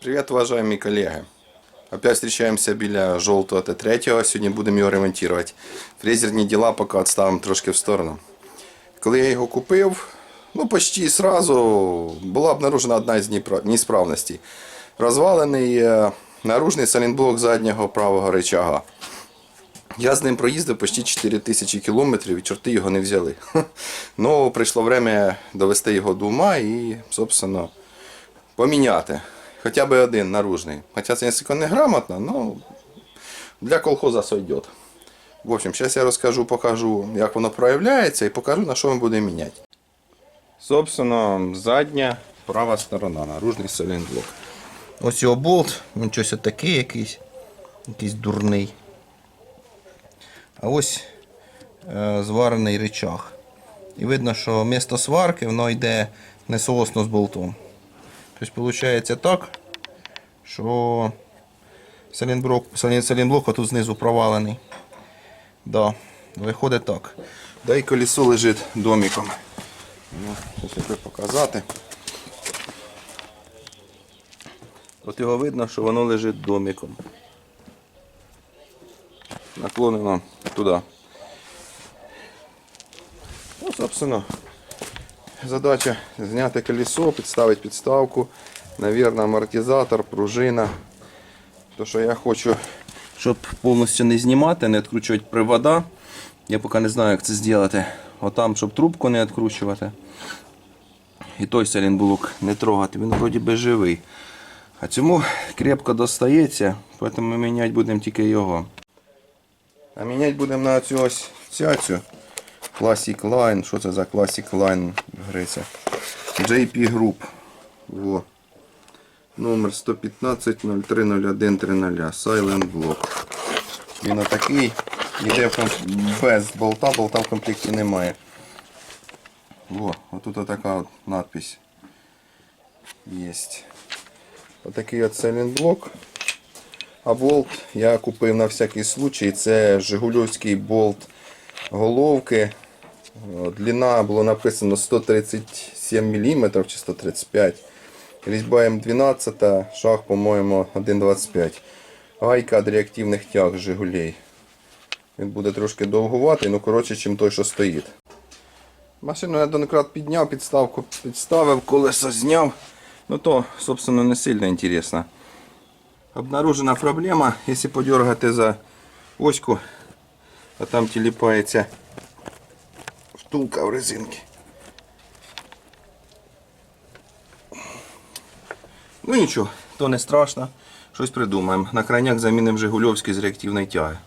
Привет, уважаемые коллеги. Опять встречаемся біля жовтого Т3. Сьогодні будемо його ремонтувати. Фрезерні діла поки відставимо трошки в сторону. Коли я його купив, ну почти сразу була обнаружена одна з несправностей. Розвалений е, наружний салінблок заднього правого рычага. Я з ним проїздив почти 4 тисячі кілометрів і чорти його не взяли. Ну, прийшло время довести його до ума і, собственно, поміняти. Хоча б один наружний. Хоча це несколько неграмотно, але для колхоза сойдет. В общем, зараз я розкажу, покажу, як воно проявляється, і покажу, на що ми будемо міняти. Собственно, задня права сторона, наружний салінблок. Ось його болт, він щось такий якийсь, якийсь дурний. А ось е, зварений рычаг. І видно, що місто сварки воно йде несоосно з болтом. Тобто виходить так, що салінблок, салін, тут знизу провалений. Да, виходить так. Да і колесо лежить домиком. Ну, щось показати. От його видно, що воно лежить домиком. Наклонено туди. Ну, собственно, Задача зняти колесо, підставити підставку, навірно, амортизатор, пружина. То, що я хочу, щоб повністю не знімати, не відкручувати привода. Я поки не знаю, як це зробити. Отам, щоб трубку не відкручувати. І той салінблок не трогати, він вроді би живий. А цьому крепко достається, тому міняти будемо тільки його. А міняти будемо на цю ось цяцю. Classic Line. Що це за Classic Line гриця? JP Group. Во. Номер 115 0301 30. Silent Block. Він отакий. Комп- без болта, болта в комплекті немає. Во, отут отака от надпись. Єсть. Отакий от Block. А болт я купив на всякий случай. Це Жигульовський болт головки. Длина було написано 137 мм чи 135 Різьба М12, шаг, по-моєму, 1,25. Гайка від реактивних тяг Жигулей. Він буде трошки довгуватий, ну коротше, чим той, що стоїть. Машину я донкрат підняв, підставку підставив, колесо зняв. Ну то, собственно, не сильно інтересно. Обнаружена проблема, якщо подергати за оську, а там тіліпається втулка в резинці. Ну нічого, то не страшно. Щось придумаємо. На крайняк замінимо Жигульовський з реактивної тяги.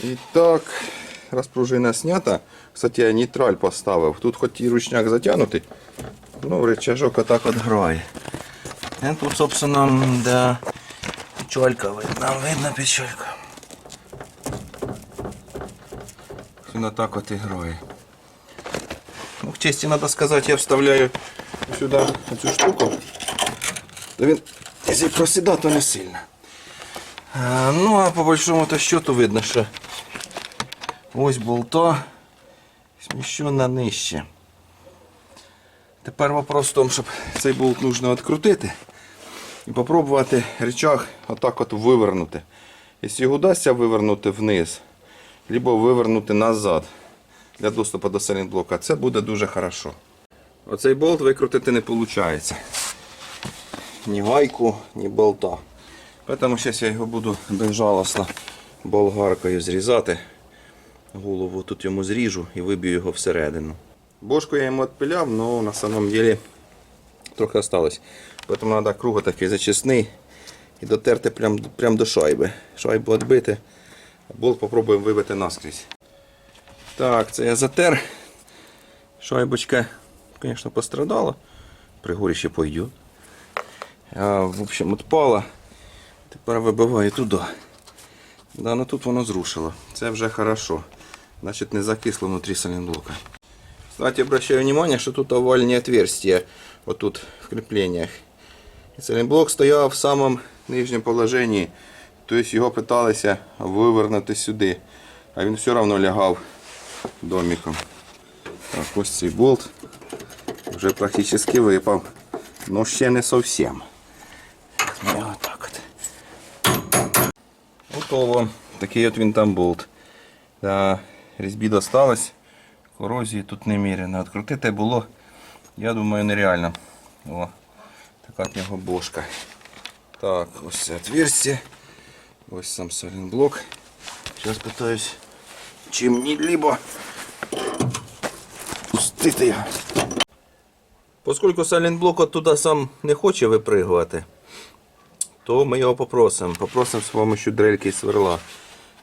І так, раз пружина снята. Кстати, я нейтраль поставив. Тут хоч і ручняк затягнутий, ну рычажок отак от грає. І тут, собственно, да, печалька видно, видно печалька. Він так от і грає. Ну, к честі треба сказати, я вставляю сюди цю штуку. То він, якщо то не сильно. А, ну, а по большому то счету видно, що ось болта сміщена нижче. Тепер вопрос в тому, щоб цей болт нужно відкрутити і спробувати рычаг отак от вивернути. Якщо його вдасться вивернути вниз, либо вивернути назад для доступу до салінблока, це буде дуже хорошо. Оцей болт викрутити не виходить. Ні гайку, ні болта. Тому зараз я його буду безжалосно болгаркою зрізати. Голову тут йому зріжу і виб'ю його всередину. Бошку я йому відпиляв, але на самом деле трохи осталось. Тому треба круго такий зачисний і дотерти прям, прям до шайби. Шайбу відбити, болт попробуємо вибити наскрізь. Так, це я затер. Шайбочка, звісно, пострадала. При горі ще пойде. А, в общем, відпала. Тепер вибиваю туди. Да, ну тут воно зрушило. Це вже хорошо. Значить не закисло внутрі салінблока. Кстати, обращаю внимание, что тут овальные отверстия. Вот тут в креплениях. І стояв в самому нижньому положенні. Тобто його питалися вивернути сюди. А він все одно лягав домиком. Так, ось цей болт вже практично випав. Ну ще не зовсім. виверну його так от. Готово. Такий от він там болт. Да, різьбі досталось. Корозії тут неміряно. Открутити було, я думаю, нереально. О, така в нього бошка. Так, ось це отверстие. Ось сам салінблок. Зараз питаюсь чим-либо пустити його. Оскільки салінблок оттуда сам не хоче випригувати, то ми його попросимо. Попросимо з допомогою дрельки і сверла.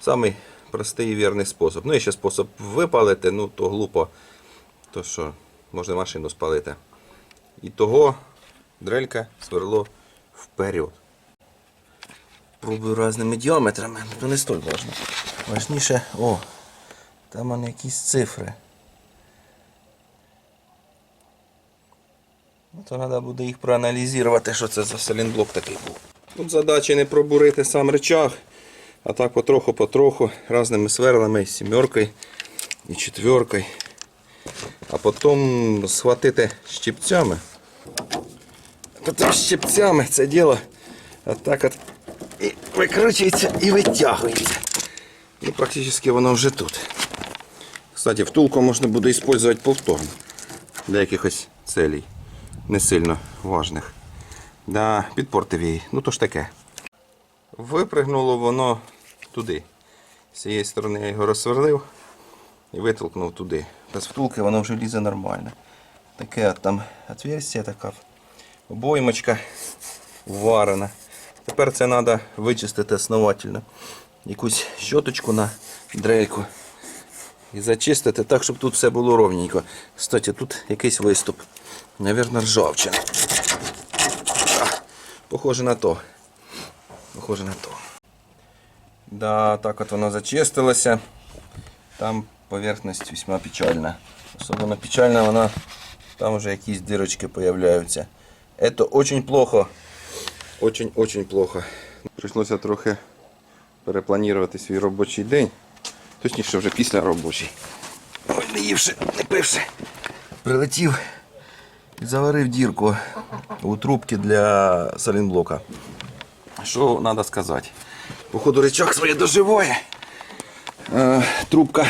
Самий простий і вірний спосіб. Ну і ще спосіб випалити, ну то глупо. То що, можна машину спалити. І того дрелька, сверло вперед. Пробую різними діаметрами, то не столь важно. Важніше, о, там вони якісь цифри. Ну, то треба буде їх проаналізувати, що це за салінблок такий був. Тут задача не пробурити сам рычаг, а так потроху-потроху різними сверлами, сімеркою і четверкою. А потім схватити щипцями. Потім щипцями це діло отак от і викручується і витягується. І практично воно вже тут. Кстати, втулку можна буде використовувати повторно для якихось целей не сильно важних. Да, підпортив її. Ну то ж таке. Випригнуло воно туди. З цієї сторони я його розсверлив і витолкнув туди. Без втулки воно вже лізе нормально. Таке от там отверстие така. Обоймочка варена. Тепер це треба вичистити основательно. Якусь щоточку на дрельку. І зачистити так, щоб тут все було ровненько. Кстати, тут якийсь виступ. Навірно, ржавчина. Похоже на то. Похоже на то. Да, так от воно зачистилося. Там поверхність весьма печальна. Особливо печальна вона, там вже якісь дирочки появляються. Это очень плохо. Очень-очень плохо. Прийшлося трохи перепланувати свій робочий день. Точніше, вже після робочий. Ой, не ївши, не пивши. Прилетів і заварив дірку у трубки для салінблока. Що треба сказати? Походу рычаг своє доживає. Е, трубка.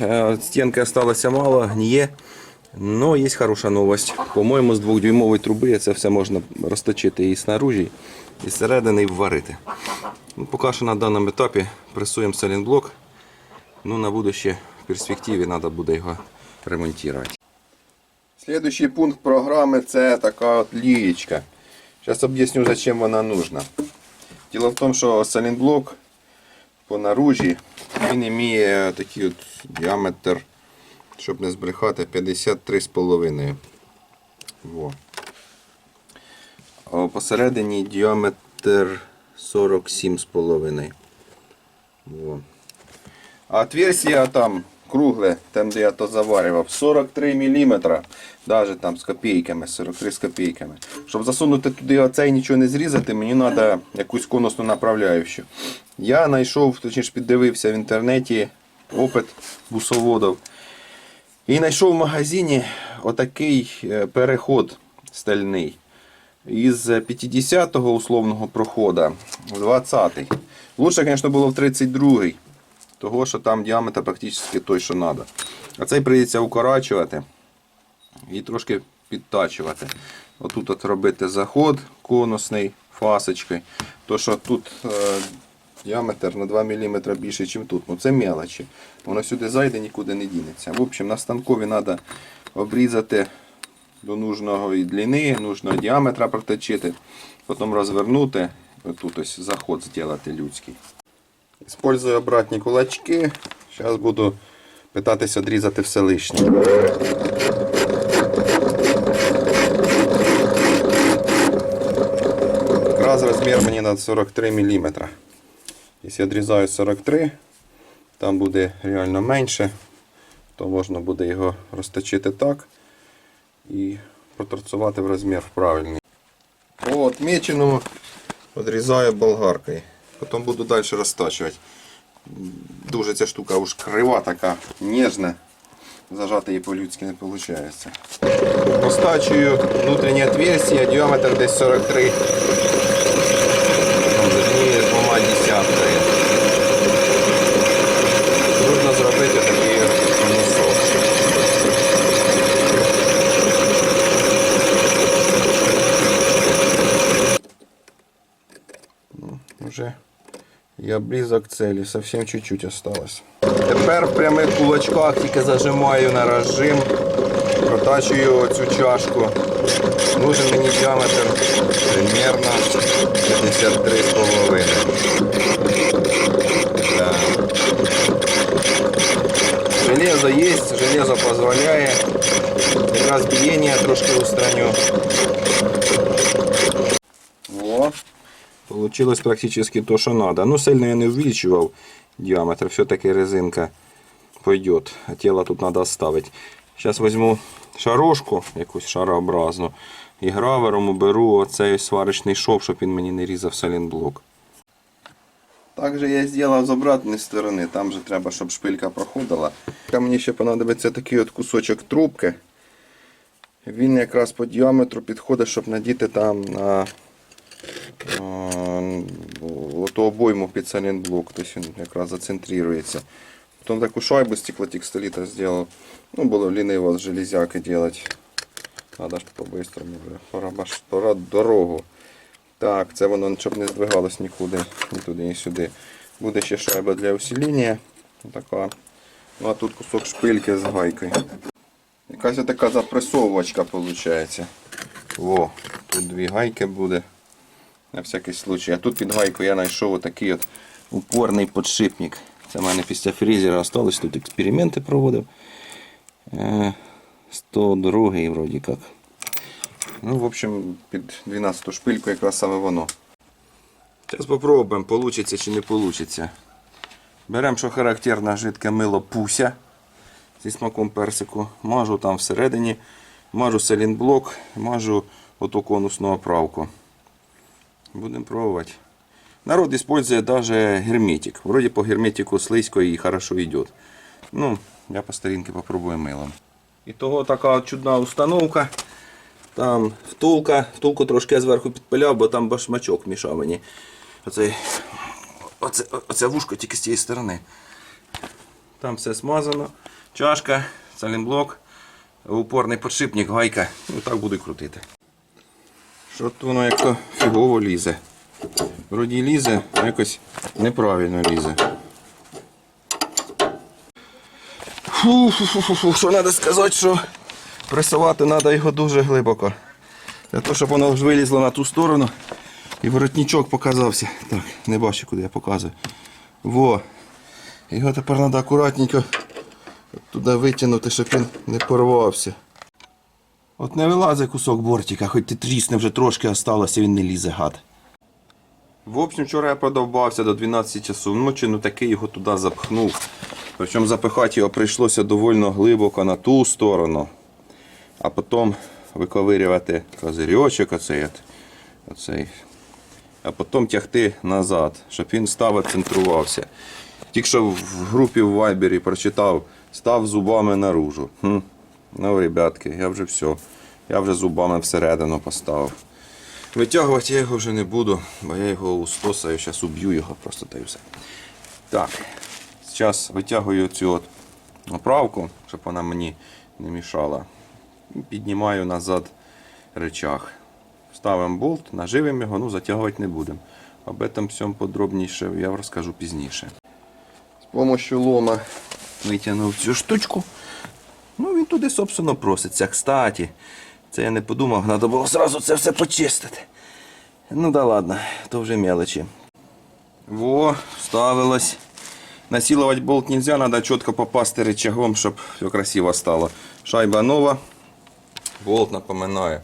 Е, стінки осталося мало, гніє. Но є хороша новость. По-моєму, з двохдюймової труби це все можна розточити і снаружі, і зсередини, і вварити. Ну, поки що на даному етапі пресуємо салінблок. Ну, на будущее в перспективі треба буде його ремонтувати. Следующий пункт програми це така от лієчка. Зараз об'ясню, зачем вона нужна. Діло в тому, що салінблок по наружі він має такий от діаметр, щоб не збрехати, 53,5. Во. А посередині діаметр 47,5. Во. А отверстие там кругле, там де я то заварював, 43 мм. Навіть там з копійками, 43 з копійками. Щоб засунути туди оцей нічого не зрізати, мені треба якусь конусну направляючу. Я знайшов, точніше піддивився в інтернеті опит бусоводів. І знайшов в магазині отакий е, переход стальний. Із 50-го условного проходу в 20-й. Лучше, звісно, було в 32-й. Того, що там діаметр практично той, що треба. А цей прийдеться укорачувати і трошки підтачувати. Отут от робити заход конусний фасочкою. То, що тут е, діаметр на 2 мм більше, ніж тут. Ну це мелочі. Воно сюди зайде, нікуди не дінеться. В общем, на станкові треба обрізати до нужного длини, нужного діаметра проточити, потім розвернути, отут ось заход зробити людський. Использую обратні кулачки. Зараз буду питатися відрізати все лишнє. Якраз розмір мені на 43 мм. Якщо відрізаю 43, там буде реально менше, то можна буде його розточити так і проторцувати в розмір правильний. По отміченому відрізаю болгаркою. Потім буду далі розтачувати. Дуже ця штука уж крива така ніжна. зажати її по-людськи не виходить. Постачую внутрішнє отверстие, діаметр десь 43. я близок к цели, совсем чуть-чуть осталось. Тепер в прямих кулачках тільки зажимаю на розжим, протачую цю чашку. Нужен мені діаметр примерно 53,5. Да. Железо есть, железо позволяє. Якраз биение трошки устраню. Получилось практически то, что надо. Ну, сильно я не увеличивал диаметр. Все-таки резинка пойдет. А тело тут надо оставить. Сейчас возьму шарошку, якусь шарообразну. І гравером уберу оцей сварочний шов, щоб він мені не різав салінблок. Также я зробив з обратної сторони. Там же треба, щоб шпилька проходила. Мені ще понадобиться такий от кусочок трубки. Він якраз по діаметру підходить, щоб надіти там на оту обойму під салінблок. Тобто він якраз зацентрується. Потім таку шайбу стеклотекстоліта зробив. Ну, було ліниво з железяки робити. Надо ж по-бистрому вже. Пора, баш- пора дорогу. Так, це воно щоб не здвигалось нікуди, ні туди, ні сюди. Буде ще шайба для усилення. Така. Ну а тут кусок шпильки з гайкою. Якась така запресовувачка виходить. Во, тут дві гайки буде. На всякий случай. А тут під гайкою я знайшов отакий от упорний подшипник. Це в мене після фрізера осталось, тут експерименти проводив. Е, 102 вроді як. Ну, в общем, під 12 шпильку якраз саме воно. Зараз спробуємо, получиться чи не получиться. Беремо, що характерно, жидке мило пуся зі смаком персику. Мажу там всередині, мажу селінблок, мажу оту конусну оправку. Будемо пробувати. Народ использует даже герметик. Вроде по герметику слизько и хорошо идет. Ну, я по старинке попробую милом. Ітого така чудна установка. Там втулка. Втулку трошки я зверху підпиляв, бо там башмачок мішав мені. Оцей, оце, оце вушко тільки з цієї сторони. Там все смазано. Чашка, салінблок, упорний подшипник, гайка. Ну так буду і крутити. Що то воно як то фігово лізе. Вроді лізе, а якось неправильно лізе. Фу, фу, фу, фу, фу. Що треба сказати, що пресувати треба його дуже глибоко. Для того, щоб воно вилізло на ту сторону і воротничок показався. Так, не бачу, куди я показую. Во. Його тепер треба акуратненько туди витягнути, щоб він не порвався. От не вилазить кусок бортика, хоч ти трісне вже трошки осталося, він не лізе гад. В общем, вчора я продовбався до 12 часу ночі, ну таки його туди запхнув. Причому запихати його прийшлося доволі глибоко на ту сторону. А потім виковирювати козирьочок оцей, оцей. а потім тягти назад, щоб він став центрувався. Тільки що в групі в Вайбері прочитав, став зубами наружу. Хм. Ну, ребятки, я вже все. Я вже зубами всередину поставив. Витягувати я його вже не буду, бо я його устосаю, зараз уб'ю його просто та й все. Так, зараз витягую цю от оправку, щоб вона мені не мішала. Піднімаю назад речах. Ставимо болт, наживимо його, ну затягувати не будемо. Об этом всьому подробніше я розкажу пізніше. З допомогою лома витягнув цю штучку. Ну, він туди, собственно, проситься. Кстати, це я не подумав, треба було одразу це все почистити. Ну да ладно, то вже мелочі. Во, вставилось. Насилувати болт нельзя, треба чітко попасти рычагом, щоб все красиво стало. Шайба нова. Болт напоминаю.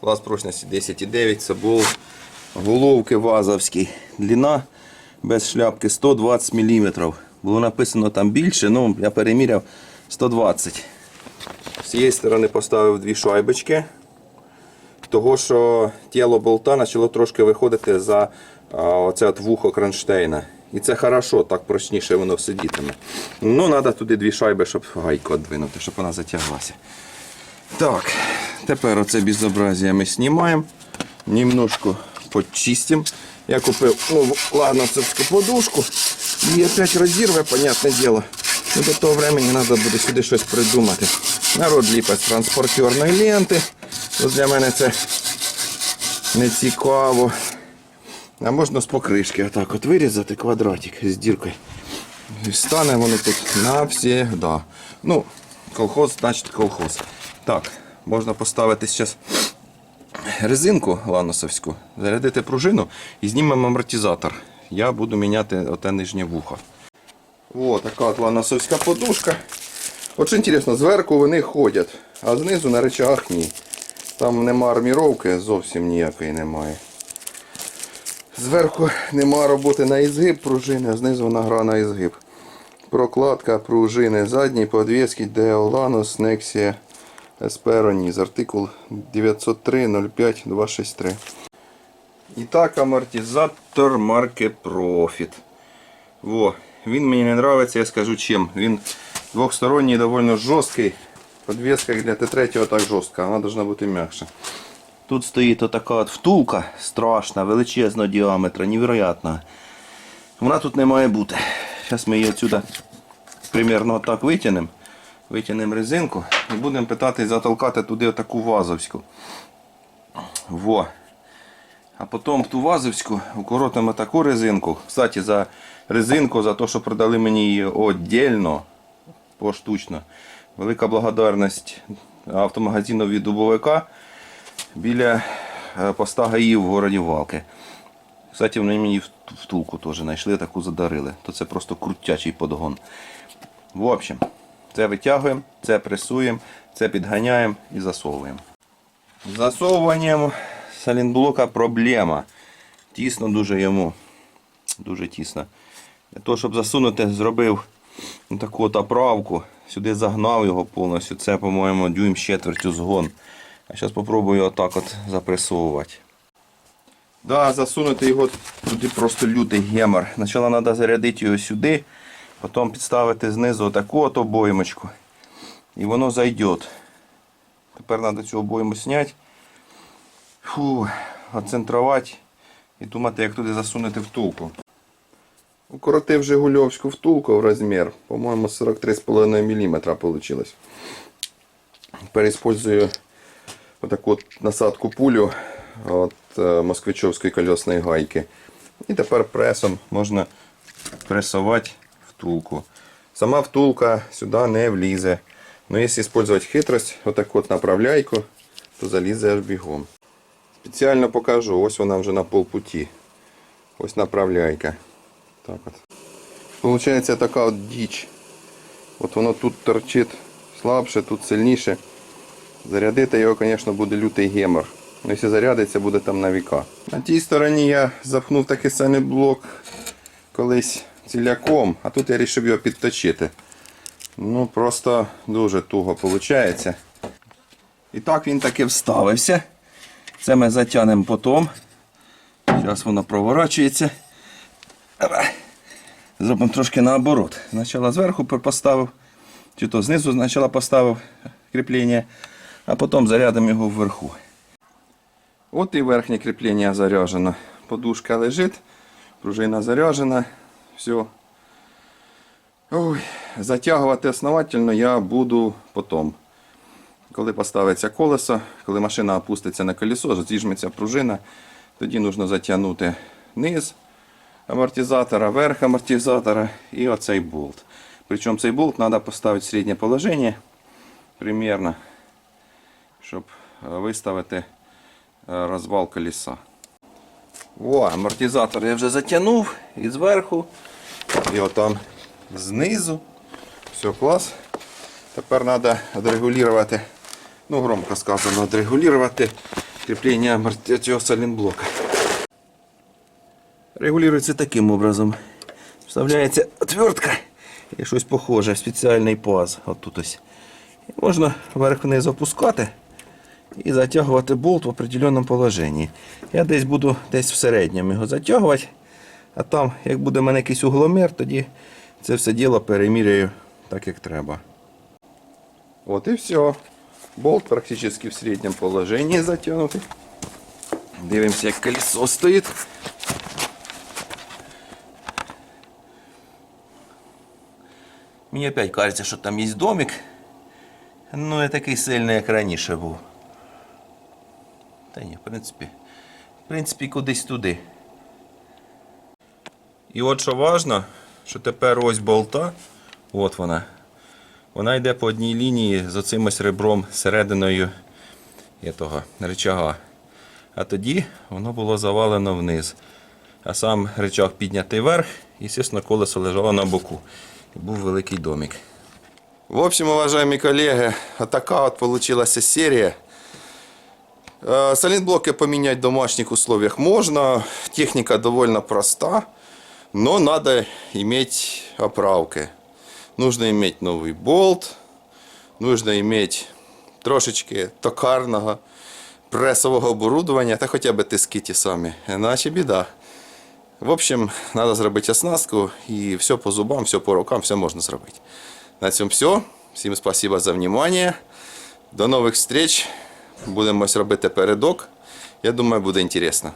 Клас прочності 10,9, це болт головки вазовський. Длина без шляпки 120 мм. Було написано там більше, ну я переміряв 120 З цієї сторони поставив дві шайбочки. того що тіло болта почало трошки виходити за оце от вухо кронштейна. І це хорошо, так прочніше воно сидітиме. Ну, треба туди дві шайби, щоб гайку віддвинути, щоб вона затяглася. Так, тепер оце безобразие ми знімаємо. Немножко почистимо. Я купив ну, ладноцевську подушку. Її опять розірве, понятне діло. Ну, до того времени треба буде сюди щось придумати. Народ ліпить з транспортерної ленти. Ну, для мене це не цікаво. А можна з покришки отак от вирізати квадратик з діркою. І стане воно тут навсегда. Ну, колхоз, значить колхоз. Так, можна поставити зараз резинку ланосовську, зарядити пружину і знімемо амортизатор. Я буду міняти оте нижнє вухо. О, така от ланосовська подушка. От що інтересно, зверху вони ходять, а знизу на речах ні. Там нема арміровки, зовсім ніякої немає. Зверху нема роботи на ізгиб пружини, а знизу вона гра на ізгиб. Прокладка пружини задній подвіски Deo Lanos Nexia Esperoniz. Артикул 903-05-263. І так, амортизатор марки Profit. Во, він мені не подобається, я скажу чим. Він двохсторонній, доволі жорсткий. Подвеска для Т3 так жорстка, вона повинна бути м'якша. Тут стоїть отака от втулка страшна, величезного діаметра, невероятна. Вона тут не має бути. Зараз ми її отсюда примерно отак витягнемо. Витягнемо резинку і будемо питати затолкати туди отаку вазовську. Во. А потім в ту вазовську укоротимо таку резинку. Кстати, за резинку, за те, що продали мені її віддільно, поштучно. Велика благодарність автомагазину від Дубовика біля е, поста ГАІ в городі Валки. Кстати, вони мені втулку теж знайшли, таку задарили. То це просто крутячий подгон. В общем, це витягуємо, це пресуємо, це підганяємо і засовуємо. Засовуванням салінблока проблема. Тісно дуже йому. Дуже тісно. Для того, щоб засунути, зробив таку от оправку. Сюди загнав його повністю. Це, по-моєму, дюйм з четвертю згон. А зараз спробую отак от запресовувати. Да, засунути його туди просто лютий гемор. Спочатку треба зарядити його сюди, потім підставити знизу таку от обоймочку. І воно зайде. Тепер треба цю обойму зняти. Фу, оцентрувати і думати, як туди засунути втулку. Укоротив Жигульовську втулку в розмір. По-моєму, 43,5 мм вийшло. Переиспользую отаку от насадку пулю от е, москвичовської колесної гайки. І тепер пресом можна пресувати втулку. Сама втулка сюди не влізе. Но якщо використовувати хитрость, отаку от направляйку, то залізе аж бігом. Спеціально покажу, ось вона вже на полпуті. Ось направляйка. Так от. Получається така от діч. От воно тут торчить слабше, тут сильніше. Зарядити його, звісно, буде лютий гемор. Ну, Якщо зарядиться, буде там на віка. На тій стороні я запхнув такий самий блок колись ціляком, а тут я вирішив його підточити. Ну, просто дуже туго виходить. І так він таки вставився. Це ми затягнемо потім. Зараз воно проворачується. Зробимо трошки наоборот. Спочатку зверху поставив, чи то знизу спочатку поставив кріплення, а потім зарядимо його вверху. От і верхнє кріплення заряджено. Подушка лежить, пружина заряджена. Все. Ой, затягувати основательно я буду потім. Коли поставиться колесо, коли машина опуститься на колесо, зіжметься пружина, тоді потрібно затягнути низ амортизатора, верх амортизатора і оцей болт. Причому цей болт треба поставити в середнє положення примерно, щоб е, виставити е, розвал колеса. О, амортизатор я вже затягнув і зверху, і отам знизу. Все, клас. Тепер треба відрегулювати, ну громко сказано, відрегулювати кріплення цього салінблока. Регулюється таким образом. Вставляється отвертка і щось похоже, спеціальний паз. От тут ось. І можна вверх-вниз опускати і затягувати болт в определеному положенні. Я десь буду десь в середньому його затягувати, а там, як буде в мене якийсь угломір, тоді це все діло переміряю так, як треба. От і все. Болт практично в середньому положенні затягнутий. Дивимося, як колесо стоїть. Мені опять кажеться, що там є домик. Ну, не такий сильний, як раніше був. Та ні, в принципі. В принципі, кудись туди. І от що важно, що тепер ось болта, от вона. Вона йде по одній лінії з оцим ось ребром серединою того рычага. А тоді воно було завалено вниз. А сам рычаг піднятий вверх, і, звісно, колесо лежало на боку І був великий домик. В общем, уважаемые коллеги, вот такая вот получилась серия. Э, Сайлентблоки поменять в домашних условиях можно. Техника довольно проста, но надо иметь оправки. Нужно иметь новый болт, нужно иметь трошечки токарного пресового оборудовання, та хоча б тиски ті самі, іначе біда. В общем, треба зробити оснастку і все по зубам, все по рукам, все можна зробити. На цьому все. Всім спасибо за внимание. До нових встреч. Будемо робити передок. Я думаю, буде інтересно.